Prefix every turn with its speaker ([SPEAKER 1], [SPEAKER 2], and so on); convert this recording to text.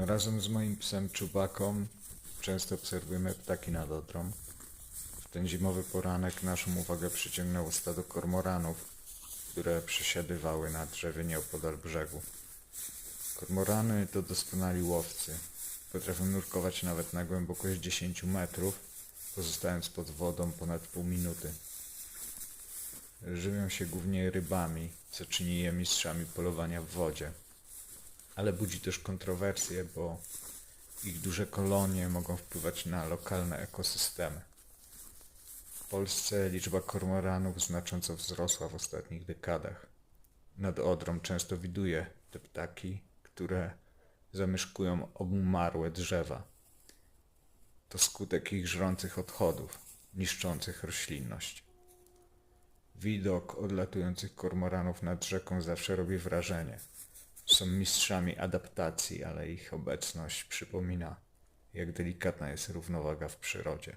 [SPEAKER 1] Razem z moim psem Czubaką często obserwujemy ptaki nad Odrą. W ten zimowy poranek naszą uwagę przyciągnęło stado kormoranów, które przesiadywały na drzewie nieopodal brzegu. Kormorany to doskonali łowcy. Potrafią nurkować nawet na głębokość 10 metrów, pozostając pod wodą ponad pół minuty. Żywią się głównie rybami, co czyni je mistrzami polowania w wodzie. Ale budzi też kontrowersje, bo ich duże kolonie mogą wpływać na lokalne ekosystemy. W Polsce liczba kormoranów znacząco wzrosła w ostatnich dekadach. Nad Odrą często widuje te ptaki, które zamieszkują obumarłe drzewa. To skutek ich żrących odchodów, niszczących roślinność. Widok odlatujących kormoranów nad rzeką zawsze robi wrażenie. Są mistrzami adaptacji, ale ich obecność przypomina, jak delikatna jest równowaga w przyrodzie.